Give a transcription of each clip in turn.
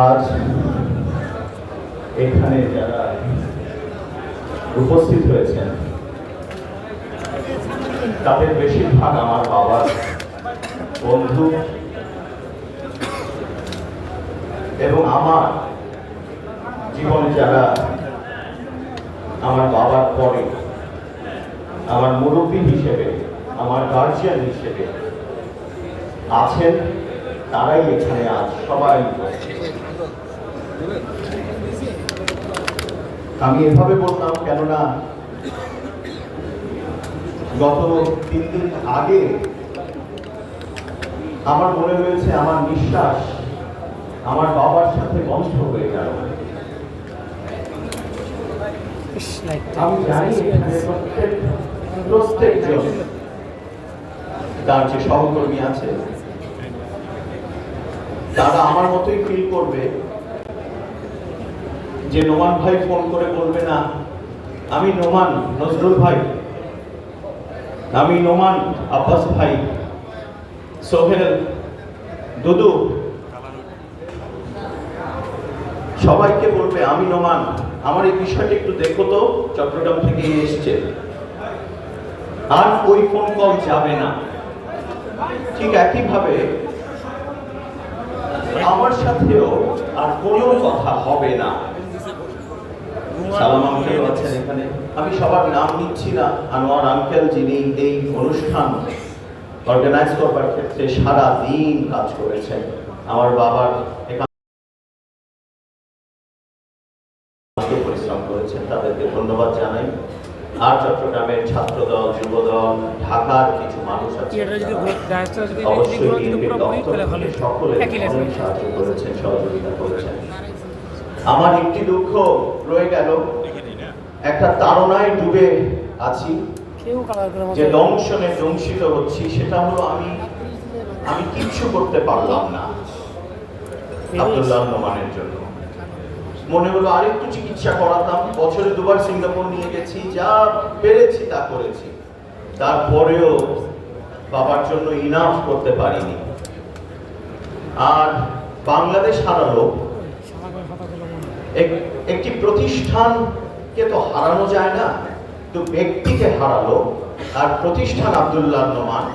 আজ এখানে যারা উপস্থিত হয়েছেন, তাদের বেশিরভাগ আমার বাবার বন্ধু এবং আমার জীবনে যারা আমার বাবার পরে, আমার মুরব্বী হিসেবে, আমার গার্জিয়ান হিসেবে আছেন, তারাই এখানে আজ সবাই। আমি এভাবে বললাম কেননা গত তিন দিন আগে আমার মনে হয়েছে, আমার নিঃশ্বাস আমার বাবার সাথে বন্ধ হয়ে গেল। আমি জানি তার যে সহকর্মী আছে, তারা আমার মতোই ফিল করবে। যে নোমান ভাই ফোন করে বলবে না, আমি নোমান, নজরুল ভাই। আমি নোমান, আব্বাস ভাই। সোহেল, দুদু। সবাইকে বলবে, আমি নোমান। আমার এই বিষয়টা একটু দেখো তো, চট্টগ্রাম থেকে এসছে। আর ওই ফোন কল যাবে না। ঠিক একইভাবে আমার সাথেও আর কোনো কথা হবে না। সালাম আঙ্কেল আছেন এখানে। আমি সবার নাম নিচ্ছি না। আনোয়ার আঙ্কেল যিনি এই অনুষ্ঠান অর্গানাইজ করবার ক্ষেত্রে সারা দিন কাজ করেছেন। আমার বাবার পরিশ্রম করেছেন তাদেরকে ধন্যবাদ জানাই। আর চট্টগ্রামের ছাত্রদল যুবদল ঢাকার কিছু মানুষ আছে অবশ্যই সকলে সাহায্য করেছেন সহযোগিতা করেছেন। আমার একটি দুঃখ রয়ে গেল। একটা তাড়নায় ডুবে আছি। যে দংশনে দংশিত হচ্ছি সেটা হলো আমি আমি কিচ্ছু করতে পারলাম না। আব্দুল্লাহ নোমানের জন্য। মনে হলো আরেকটু চিকিৎসা করাতাম। বছরে দুবার সিঙ্গাপুর নিয়ে গেছি যা পেরেছি তা করেছি। তারপরেও বাবার জন্য ইনাফ করতে পারিনি। আর বাংলাদেশ হারালো। একটি প্রতিষ্ঠানকে তো হারানো যায় না তো ব্যক্তিকে হারালো আর প্রতিষ্ঠান আব্দুল্লাহ নোমান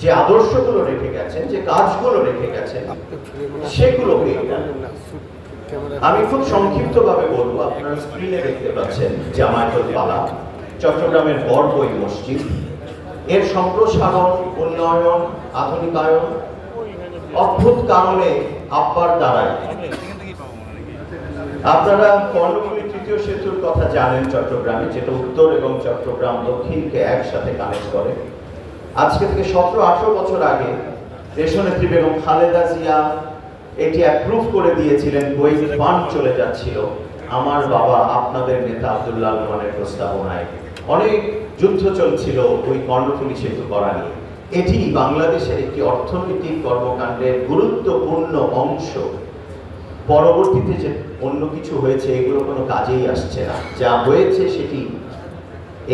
যে আদর্শগুলো রেখে গেছেন, যে কাজগুলো রেখে গেছেন সেগুলো আমি খুব সংক্ষিপ্তভাবে বলব, আপনারা স্ক্রিনে দেখতে পাচ্ছেন জামায়াতুল পালা চট্টগ্রামের বড়বই মসজিদ। এর সম্প্রসারণ, উন্নয়ন, আধুনিকায়ন, অদ্ভুত কারণে আব্বার দ্বারায় আপনারা কর্ণফুলী তৃতীয় সেতুর কথা জানেন চট্টগ্রামে, যেটা উত্তর এবং চট্টগ্রাম দক্ষিণকে একসাথে কানেক্ট করে। আজকে থেকে সতেরো আঠারো বছর আগে দেশনেত্রী বেগম খালেদা জিয়া এটি অ্যাপ্রুভ করে দিয়েছিলেন বই ফান্ড চলে যাচ্ছিল। আমার বাবা, আপনাদের নেতা আব্দুল্লাহ রহমানের প্রস্তাবনায়। অনেক যুদ্ধ চলছিল ওই কর্ণফুলী সেতু করা নিয়ে। এটি বাংলাদেশের একটি অর্থনৈতিক কর্মকাণ্ডের গুরুত্বপূর্ণ অংশ। পরবর্তীতে যে অন্য কিছু হয়েছে, এগুলো কোনো কাজেই আসছে না। যা হয়েছে সেটি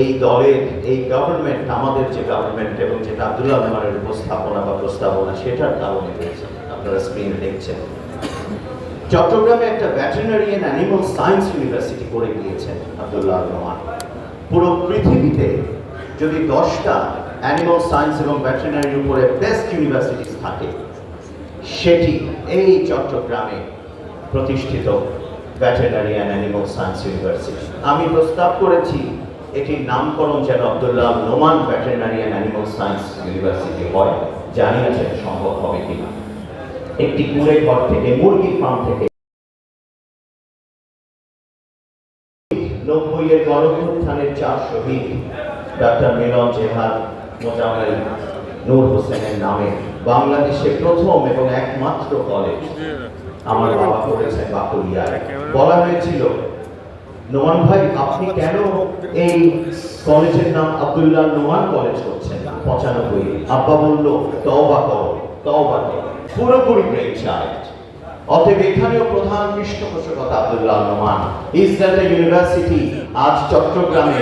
এই দলের, এই গভর্নমেন্ট আমাদের যে গভর্নমেন্ট এবং যেটা আব্দুল্লাহ রহমানের উপস্থাপনা বা প্রস্তাবনা, সেটার কারণে হয়েছে। আপনারা স্ক্রিনে দেখছেন। চট্টগ্রামে একটা veterinary and animal science university করে গিয়েছেন আব্দুল্লাহ রহমান পুরো পৃথিবীতে যদি দশটা অ্যানিমাল সায়েন্স এবং ভেটেরিনারির উপরে বেস্ট ইউনিভার্সিটিস থাকে, সেটি এই চট্টগ্রামে প্রতিষ্ঠিত veterinary and animal science university আমি প্রস্তাব করেছি, এটির নামকরণ যেন Abdullah Noman veterinary and animal science university হয় জানি না সেটা সম্ভব হবে কিনা। একটি কুড়ে ঘর থেকে, মুরগির ফার্ম থেকে। নব্বই এর গণপুত্থানের চার শহীদ, ডাক্তার মিলন জেহাদ মোজামেল নূর হোসেনের নামে বাংলাদেশে প্রথম এবং একমাত্র কলেজ আমার বাবা করেছেন বাকুলিয়ায়। বলা হয়েছিল নোমান ভাই আপনি কেন এই কলেজের নাম আব্দুল্লাহ নোমান কলেজ করছেন পঁচানব্বই। আব্বা বলল তওবা করো তওবা করো। পুরোপুরি ব্রেক চার্জ অতএব এখানেও প্রধান পৃষ্ঠপোষকতা আব্দুল্লাহ নোমান। ইসরায়েল ইউনিভার্সিটি আজ চট্টগ্রামে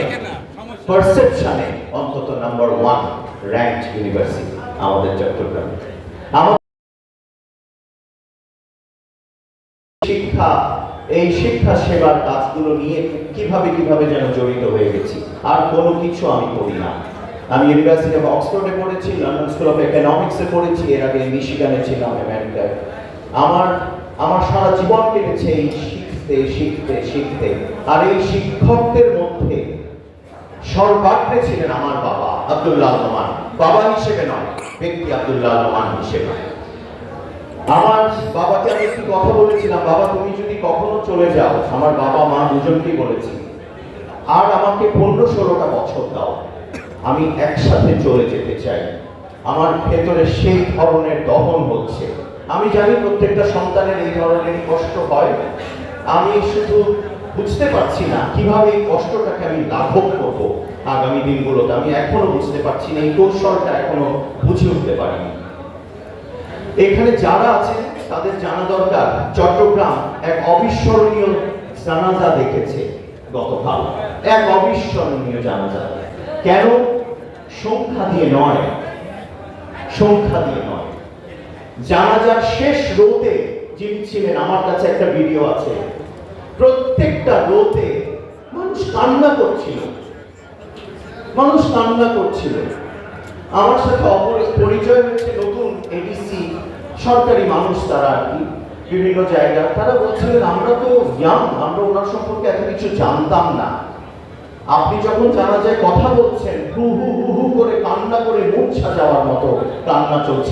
পারসেপশনে অন্তত নাম্বার ওয়ান র্যাঙ্ক ইউনিভার্সিটি আমাদের চট্টগ্রামে। শিক্ষা, এই শিক্ষা সেবার কাজগুলো নিয়ে কীভাবে কীভাবে যেন জড়িত হয়ে গেছি, আর কোনো কিছু আমি করি না। আমি ইউনিভার্সিটি অফ অক্সফোর্ডে পড়েছি লন্ডন স্কুল অফ ইকোনমিক্সে পড়েছি, এর আগে মিশিগানে ছিলাম আমেরিকায় আমার আমার সারা জীবন কেটেছে এই শিখতে শিখতে শিখতে। আর এই শিক্ষকদের মধ্যে সর্বাগ্রে ছিলেন আমার বাবা, আব্দুল্লাহ রহমান। বাবা হিসেবে নয়, ব্যক্তি আব্দুল্লাহ রহমান হিসেবে। আমার বাবাকে আমি একটি কথা বলেছিলাম, বাবা, তুমি যদি কখনো চলে যাও, আমার বাবা মা দুজনকেই বলেছি, আর আমাকে পনেরো ষোলোটা বছর দাও, আমি একসাথে চলে যেতে চাই। আমার ভেতরে সেই ধরনের দহন হচ্ছে। আমি জানি প্রত্যেকটা সন্তানের এই ধরনের কষ্ট হয়। আমি শুধু বুঝতে পারছি না কীভাবে এই কষ্টটাকে আমি লাঘব করব আগামী দিনগুলোতে। আমি এখনও বুঝতে পারছি না, এই কৌশলটা এখনও বুঝে উঠতে পারিনি। এখানে যারা আছেন তাদের জানা দরকার। চট্টগ্রাম এক অবিস্মরণীয় জানাজা দেখেছে গতকাল। এক অবিস্মরণীয় জানাজা। কেন? সংখ্যা দিয়ে নয়। সংখ্যা দিয়ে নয়। জানাজার শেষ রোতে যিনি ছিলেন, আমার কাছে একটা ভিডিও আছে। প্রত্যেকটা রোতে মানুষ কান্না করছিল। মানুষ কান্না করছিল। আমার সাথে পরিচয় হচ্ছে নতুন এডিসি সরকারি মানুষ তারা আর কি, বিভিন্ন জায়গা তারা বলছিলেন, আমরা তো ইয়াং আমরা ওনার সম্পর্কে এত কিছু জানতাম না। আপনি যখন জানা যায় কথা বলছেন, হু হু হু হু করে কান্না করে মুখ যাওয়ার মতো কান্না চলছিল